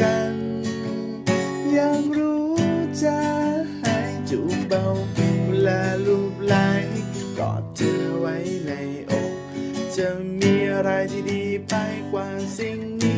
กันยากรู้จะให้จูบเบาและลูบไหลกอดเธอไว้ในอก จะมีอะไรที่ดีไปกว่าสิ่งนี้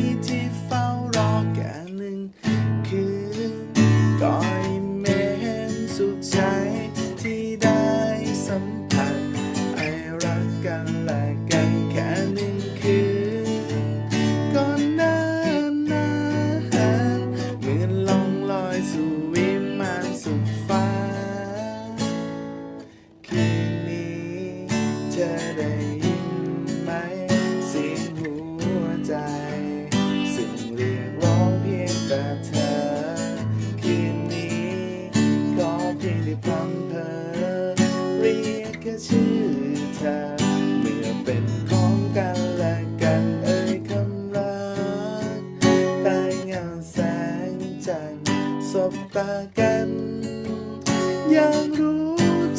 ยังรู้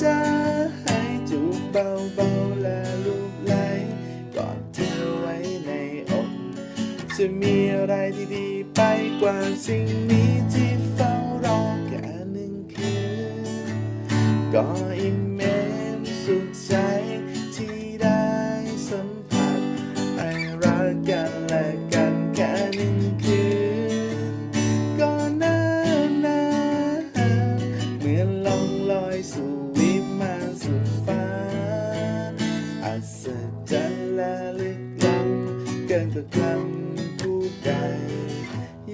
จะให้จูบเบาๆและลูบไหลกอดเธอไว้ในอกจะมีอะไรที่ดีไปกว่าสิ่งนี้ที่เฝ้ารอแค่หนึ่งคืนก็อิ่ม ศจรรย์และลึกล้ำเกินกว่าคำพูดใด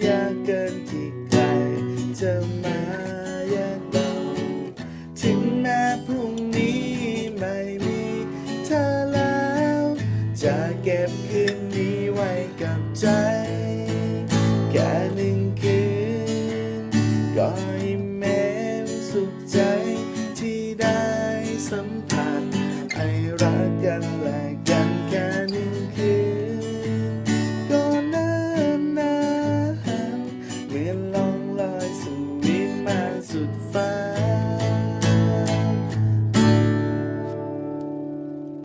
ยากเกินที่ใครจะมาอยากเล่าถึงแม้พรุ่งนี้ไม่มีเธอแล้ว จะเก็บคืนนี้ไว้กับใจ แค่หนึ่งคืนก็อิ่มเมนสุขใจที่ได้สัมผัส กันแลกกันแค่หนึ่งคืนก็นานนานเหมือนลองลอยสู่วิมานสุดฟ้า